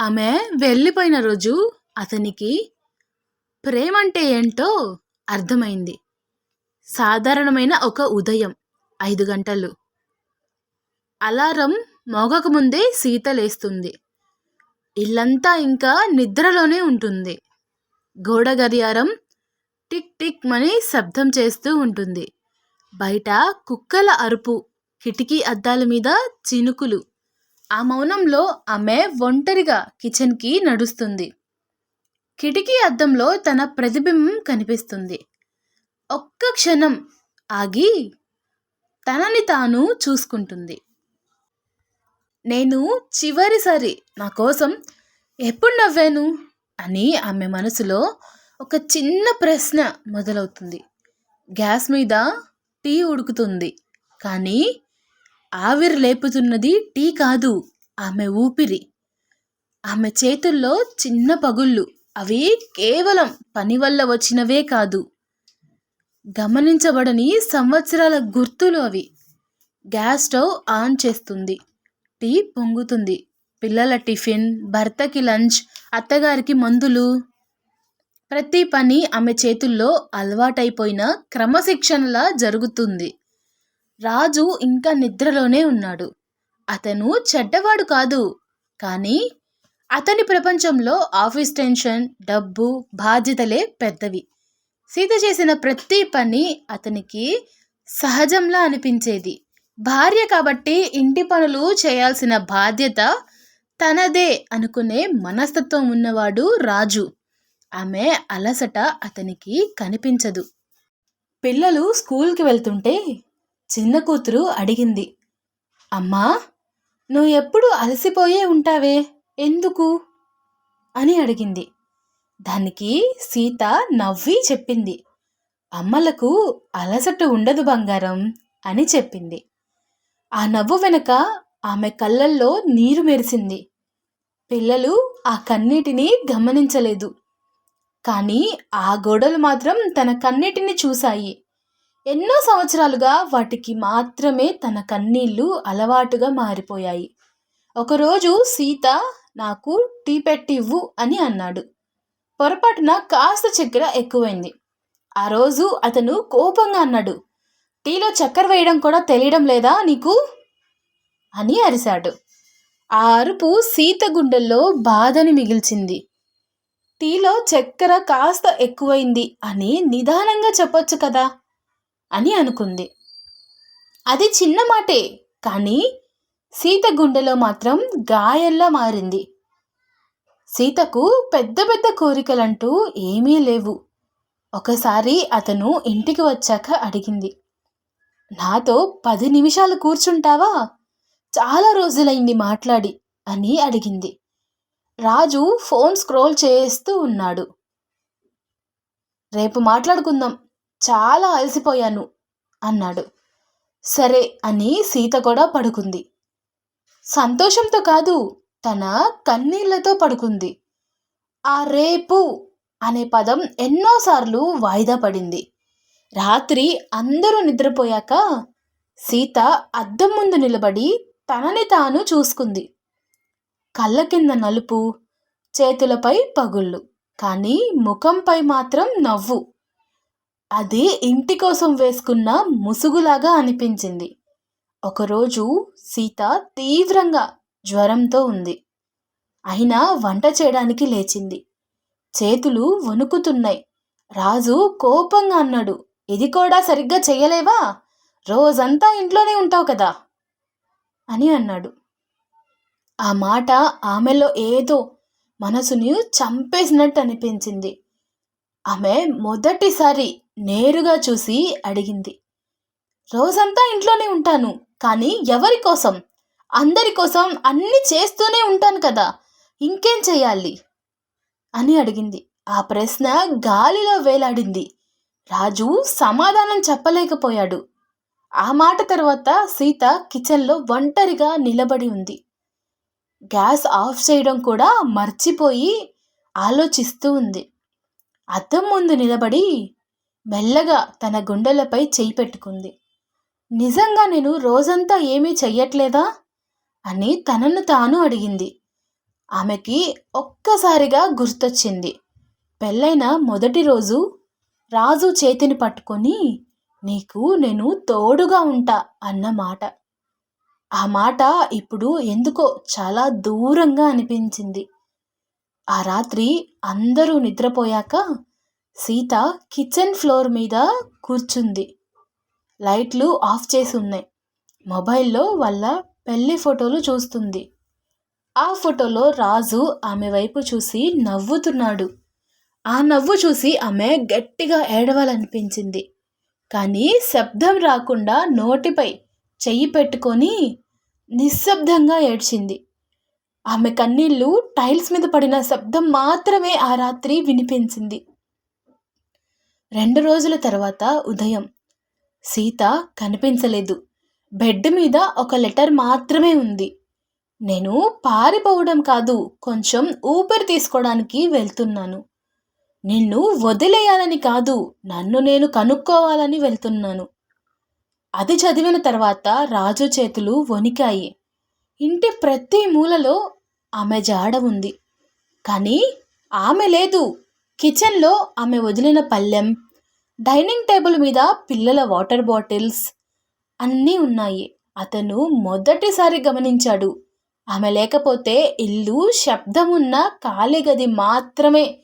ఆమె వెళ్ళిపోయిన రోజు అతనికి ప్రేమంటే ఏంటో అర్థమైంది. సాధారణమైన ఒక ఉదయం ఐదు గంటలు. అలారం మోగకముందే సీత లేస్తుంది. ఇల్లంతా ఇంకా నిద్రలోనే ఉంటుంది. గోడ గడియారం టిక్ టిక్ మని శబ్దం చేస్తూ ఉంటుంది. బయట కుక్కల అరుపు కిటికీ అద్దాల మీద చినుకులు. ఆ మౌనంలో ఆమె ఒంటరిగా కిచెన్కి నడుస్తుంది. కిటికీ అద్దంలో తన ప్రతిబింబం కనిపిస్తుంది. ఒక్క క్షణం ఆగి తనని తాను చూసుకుంటుంది. నేను చివరిసారి నా కోసం ఎప్పుడు నవ్వాను? అని ఆమె మనసులో ఒక చిన్న ప్రశ్న మొదలవుతుంది. గ్యాస్ మీద టీ ఉడుకుతుంది. కానీ ఆవిరి లేపుతున్నది టీ కాదు ఆమె ఊపిరి. ఆమె చేతుల్లో చిన్న పగుళ్ళు అవి కేవలం పని వల్ల వచ్చినవే కాదు. గమనించబడని సంవత్సరాల గుర్తులు అవి. గ్యాస్ స్టవ్ ఆన్ చేస్తుంది. టీ పొంగుతుంది. పిల్లల టిఫిన్ భర్తకి లంచ్ అత్తగారికి మందులు. ప్రతి పని ఆమె చేతుల్లో అలవాటైపోయిన క్రమశిక్షణలా జరుగుతుంది. రాజు ఇంకా నిద్రలోనే ఉన్నాడు. అతను చెడ్డవాడు కాదు. కానీ అతని ప్రపంచంలో ఆఫీస్ టెన్షన్ డబ్బు బాధ్యతలే పెద్దవి. సీత చేసిన ప్రతి పని అతనికి సహజంలా అనిపించేది. భార్య కాబట్టి ఇంటి పనులు చేయాల్సిన బాధ్యత తనదే అనుకునే మనస్తత్వం ఉన్నవాడు రాజు. ఆమె అలసట అతనికి కనిపించదు. పిల్లలు స్కూల్కి వెళ్తుంటే చిన్న కూతురు అడిగింది. అమ్మా నువ్వు ఎప్పుడు అలసిపోయే ఉంటావే? ఎందుకు? అని అడిగింది. దానికి సీత నవ్వి చెప్పింది. అమ్మలకు అలసట ఉండదు బంగారం అని చెప్పింది. ఆ నవ్వు వెనక ఆమె కళ్ళల్లో నీరు మెరిసింది. పిల్లలు ఆ కన్నీటిని గమనించలేదు. కానీ ఆ గోడలు మాత్రం తన కన్నీటిని చూశాయి. ఎన్నో సంవత్సరాలుగా వాటికి మాత్రమే తన కన్నీళ్ళు అలవాటుగా మారిపోయాయి. ఒకరోజు సీత నాకు టీ పెట్టి ఇవ్వు అని అన్నాడు. పొరపాటున కాస్త చక్కెర ఎక్కువైంది. ఆ రోజు అతను కోపంగా అన్నాడు టీలో చక్కెర వేయడం కూడా తెలియడం లేదా నీకు? అని అరిశాడు. ఆ అరుపు సీత గుండెల్లో బాధని మిగిల్చింది. టీలో చక్కెర కాస్త ఎక్కువైంది అని నిదానంగా చెప్పొచ్చు కదా! అని అనుకుంది. అది చిన్న మాటే కానీ సీత గుండెలో మాత్రం గాయల్లా మారింది. సీతకు పెద్ద పెద్ద కోరికలంటూ ఏమీ లేవు. ఒకసారి అతను ఇంటికి వచ్చాక అడిగింది. నాతో పది నిమిషాలు కూర్చుంటావా? చాలా రోజులైంది మాట్లాడి అని అడిగింది. రాజు ఫోన్ స్క్రోల్ చేస్తూ ఉన్నాడు. రేపు మాట్లాడుకుందాం చాలా అలసిపోయాను అన్నాడు. సరే అని సీత కూడా పడుకుంది. సంతోషంతో కాదు తన కన్నీళ్ళతో పడుకుంది. ఆ రేపు అనే పదం ఎన్నోసార్లు వాయిదా పడింది. రాత్రి అందరూ నిద్రపోయాక సీత అద్దం ముందు నిలబడి తనని తాను చూసుకుంది. కళ్ళ కింద నలుపు చేతులపై పగుళ్ళు కానీ ముఖంపై మాత్రం నవ్వు. అది ఇంటి కోసం వేసుకున్న ముసుగులాగా అనిపించింది. ఒకరోజు సీత తీవ్రంగా జ్వరంతో ఉంది. అయినా వంట చేయడానికి లేచింది. చేతులు వణుకుతున్నాయి. రాజు కోపంగా అన్నాడు ఇది కూడా సరిగ్గా చెయ్యలేవా? రోజంతా ఇంట్లోనే ఉంటావు కదా అని అన్నాడు. ఆ మాట ఆమెలో ఏదో మనసుని చంపేసినట్టు అనిపించింది. ఆమె మొదటిసారి నేరుగా చూసి అడిగింది. రోజంతా ఇంట్లోనే ఉంటాను కానీ ఎవరి కోసం? అందరి కోసం అన్నీ చేస్తూనే ఉంటాను కదా ఇంకేం చేయాలి? అని అడిగింది. ఆ ప్రశ్న గాలిలో వేలాడింది. రాజు సమాధానం చెప్పలేకపోయాడు. ఆ మాట తర్వాత సీత కిచెన్లో ఒంటరిగా నిలబడి ఉంది. గ్యాస్ ఆఫ్ చేయడం కూడా మర్చిపోయి ఆలోచిస్తూ ఉంది. అద్దం ముందు నిలబడి మెల్లగా తన గుండెలపై చేయి పెట్టుకుంది. నిజంగా నేను రోజంతా ఏమీ చెయ్యట్లేదా? అని తనను తాను అడిగింది. ఆమెకి ఒక్కసారిగా గుర్తొచ్చింది. పెళ్ళైన మొదటి రోజు రాజు చేతిని పట్టుకొని నీకు నేను తోడుగా ఉంటా అన్న మాట. ఆ మాట ఇప్పుడు ఎందుకో చాలా దూరంగా అనిపించింది. ఆ రాత్రి అందరూ నిద్రపోయాక సీత కిచెన్ ఫ్లోర్ మీద కూర్చుంది. లైట్లు ఆఫ్ చేసి ఉన్నాయి. మొబైల్లో వాళ్ళ పెళ్ళి ఫోటోలు చూస్తుంది. ఆ ఫోటోలో రాజు ఆమె వైపు చూసి నవ్వుతున్నాడు. ఆ నవ్వు చూసి ఆమె గట్టిగా ఏడవాలనిపించింది. కానీ శబ్దం రాకుండా నోటిపై చెయ్యి పెట్టుకొని నిశ్శబ్దంగా ఏడ్చింది. ఆమె కన్నీళ్ళు టైల్స్ మీద పడిన శబ్దం మాత్రమే ఆ రాత్రి వినిపించింది. రెండు రోజుల తర్వాత ఉదయం. సీత కనిపించలేదు. బెడ్ మీద ఒక లెటర్ మాత్రమే ఉంది. నేను పారిపోవడం కాదు కొంచెం ఊపిరి తీసుకోవడానికి వెళ్తున్నాను. నిన్ను వదిలేయాలని కాదు నన్ను నేను కనుక్కోవాలని వెళ్తున్నాను. అది చదివిన తర్వాత రాజు చేతులు వణికాయి. ఇంటి ప్రతి మూలలో ఆమె జాడ ఉంది. కానీ ఆమె లేదు. కిచెన్లో ఆమె వదిలిన పళ్ళెం డైనింగ్ టేబుల్ మీద పిల్లల వాటర్ బాటిల్స్ అన్నీ ఉన్నాయి. అతను మొదటిసారి గమనించాడు. ఆమె లేకపోతే ఇల్లు శబ్దమున్న ఖాళీ గది మాత్రమే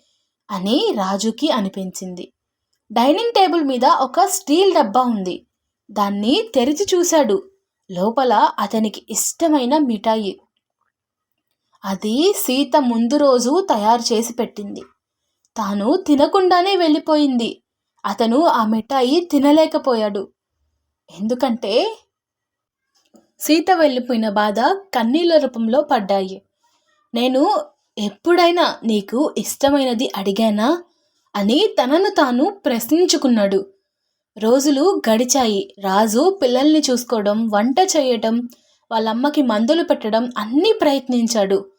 అని రాజుకి అనిపించింది. డైనింగ్ టేబుల్ మీద ఒక స్టీల్ డబ్బా ఉంది. దాన్ని తెరిచి చూశాడు. లోపల అతనికి ఇష్టమైన మిఠాయి. అది సీత ముందు రోజు తయారు చేసి పెట్టింది. తాను తినకుండానే వెళ్ళిపోయింది. అతను ఆ మిఠాయి తినలేకపోయాడు. ఎందుకంటే సీత వెళ్ళిపోయిన బాధ కన్నీళ్ళ రూపంలో పడ్డాయి. నేను ఎప్పుడైనా నీకు ఇష్టమైనది అడిగానా? అని తనను తాను ప్రశ్నించుకున్నాడు. రోజులు గడిచాయి. రాజు పిల్లల్ని చూసుకోవడం వంట చేయటం వాళ్ళమ్మకి మందులు పెట్టడం అన్నీ ప్రయత్నించాడు.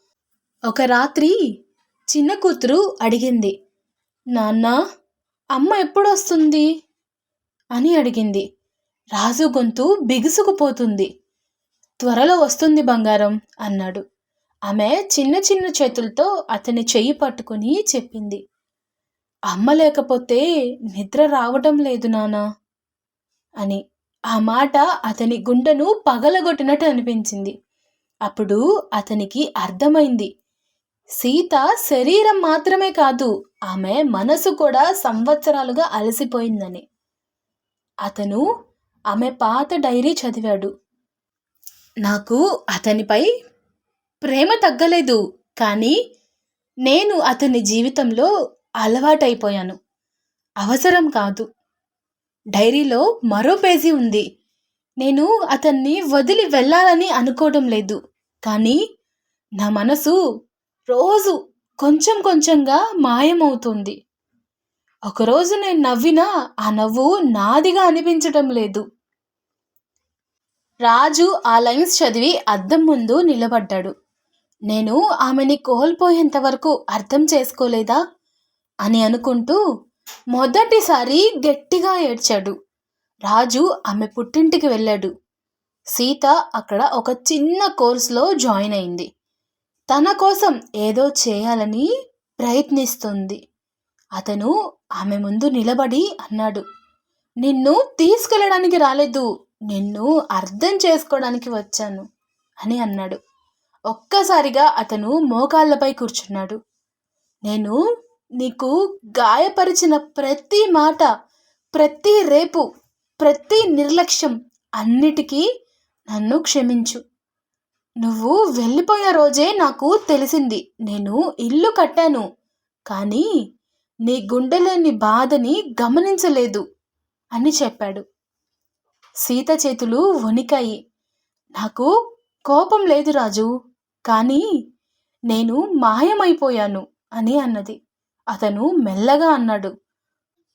ఒక రాత్రి చిన్న కూతురు అడిగింది నాన్నా అమ్మ ఎప్పుడు వస్తుంది అని అడిగింది. రాజు గొంతు బిగుసుకుపోతుంది. త్వరలో వస్తుంది బంగారం అన్నాడు. ఆమె చిన్న చిన్న చేతులతో అతని చెయ్యి పట్టుకుని చెప్పింది. అమ్మ లేకపోతే నిద్ర రావటం లేదు నానా అని. ఆ మాట అతని గుండెను పగలగొట్టినట్టు అనిపించింది. అప్పుడు అతనికి అర్థమైంది. సీత శరీరం మాత్రమే కాదు ఆమె మనసు కూడా సంవత్సరాలుగా అలసిపోయిందని. అతను ఆమె పాత డైరీ చదివాడు. నాకు అతనిపై ప్రేమ తగ్గలేదు కానీ నేను అతని జీవితంలో అలవాటైపోయాను. అవసరం కాదు. డైరీలో మరో పేజీ ఉంది. నేను అతన్ని వదిలి వెళ్ళాలని అనుకోవడం లేదు కానీ నా మనసు రోజు కొంచెం కొంచెంగా మాయమవుతుంది. ఒకరోజు నేను నవ్వినా ఆ నవ్వు నాదిగా అనిపించటం లేదు. రాజు ఆ లైన్స్ చదివి అద్దం ముందు నిలబడ్డాడు. నేను ఆమెని కోల్పోయేంత వరకు అర్థం చేసుకోలేదా అని అనుకుంటూ మొదటిసారి గట్టిగా ఏడ్చాడు. రాజు ఆమె పుట్టింటికి వెళ్ళాడు. సీత అక్కడ ఒక చిన్న కోర్సులో జాయిన్ అయింది. తన కోసం ఏదో చేయాలని ప్రయత్నిస్తుంది. అతను ఆమె ముందు నిలబడి అన్నాడు నిన్ను తీసుకెళ్ళడానికి రాలేదు నిన్ను అర్థం చేసుకోవడానికి వచ్చాను అని అన్నాడు. ఒక్కసారిగా అతను మోకాళ్ళపై కూర్చున్నాడు. నేను నీకు గాయపరిచిన ప్రతి మాట ప్రతి రేపు ప్రతి నిర్లక్ష్యం అన్నిటికీ నన్ను క్షమించు. నువ్వు వెళ్ళిపోయే రోజే నాకు తెలిసింది. నేను ఇల్లు కట్టాను. కానీ నీ గుండెలోని బాధని గమనించలేదు అని చెప్పాడు. సీత చేతులు వణికాయి. నాకు కోపం లేదు రాజు. కానీ నేను మాయమైపోయాను అని అన్నది. అతను మెల్లగా అన్నాడు.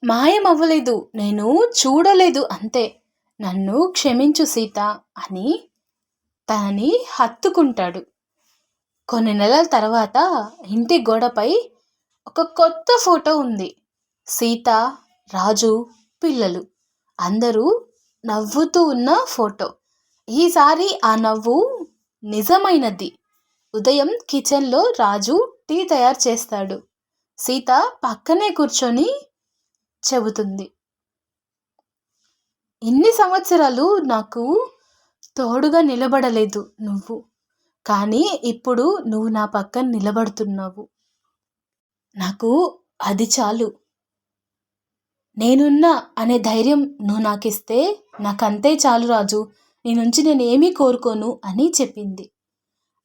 మాయమవ్వలేదు. నేను చూడలేదు అంతే. నన్ను క్షమించు సీత అని తనని హత్తుకుంటాడు. కొన్ని నెలల తర్వాత ఇంటి గోడపై ఒక కొత్త ఫోటో ఉంది. సీత రాజు పిల్లలు. అందరూ నవ్వుతూ ఉన్న ఫోటో. ఈసారి ఆ నవ్వు నిజమైనది. ఉదయం కిచెన్లో రాజు టీ తయారు చేస్తాడు. సీత పక్కనే కూర్చొని చెబుతుంది. ఇన్ని సంవత్సరాలు నాకు తోడుగా నిలబడలేదు నువ్వు. కానీ ఇప్పుడు నువ్వు నా పక్కన నిలబడుతున్నావు. నాకు అది చాలు. నేనున్నా అనే ధైర్యం నువ్వు నాకు నాకంతే చాలు రాజు. నీ నుంచి నేనేమీ కోరుకోను అని చెప్పింది.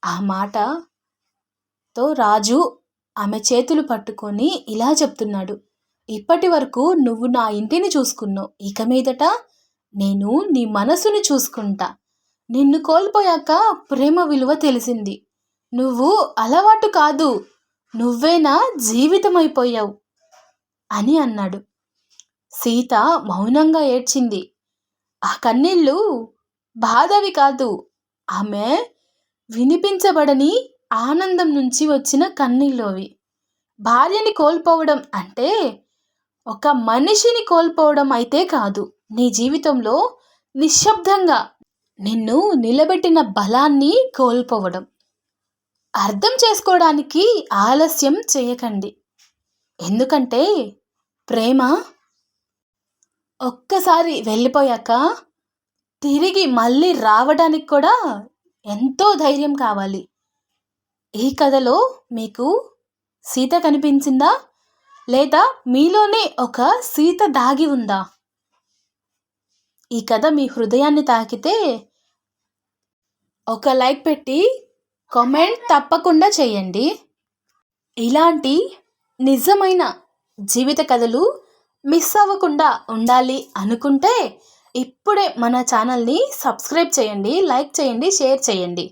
ఆ మాటతో రాజు ఆమె చేతులు పట్టుకొని ఇలా చెప్తున్నాడు. ఇప్పటి వరకు నువ్వు నా ఇంటిని చూసుకున్నావు. ఇక మీదట నేను నీ మనసుని చూసుకుంటా. నిన్ను కోల్పోయాక ప్రేమ విలువ తెలిసింది. నువ్వు అలవాటు కాదు నువ్వేనా జీవితమైపోయావు? జీవితం అయిపోయావు అని అన్నాడు. సీత మౌనంగా ఏడ్చింది. ఆ కన్నీళ్ళు బాధవి కాదు. ఆమె వినిపించబడని ఆనందం నుంచి వచ్చిన కన్నీళ్ళు అవి భార్యని కోల్పోవడం అంటే ఒక మనిషిని కోల్పోవడం అయితే కాదు. నీ జీవితంలో నిశ్శబ్దంగా నిన్ను నిలబెట్టిన బలాన్ని కోల్పోవడం. అర్థం చేసుకోవడానికి ఆలస్యం చేయకండి. ఎందుకంటే ప్రేమ ఒక్కసారి వెళ్ళిపోయాక తిరిగి మళ్ళీ రావడానికి కూడా ఎంతో ధైర్యం కావాలి. ఈ కథలో మీకు సీత కనిపించిందా? లేదా మీలోనే ఒక సీత దాగి ఉందా? ఈ కథ మీ హృదయాన్ని తాకితే ఒక లైక్ పెట్టి కామెంట్ తప్పకుండా చేయండి. ఇలాంటి నిజమైన జీవిత కథలు మిస్ అవ్వకుండా ఉండాలి అనుకుంటే ఇప్పుడే మన ఛానల్ని సబ్స్క్రైబ్ చేయండి లైక్ చేయండి షేర్ చేయండి.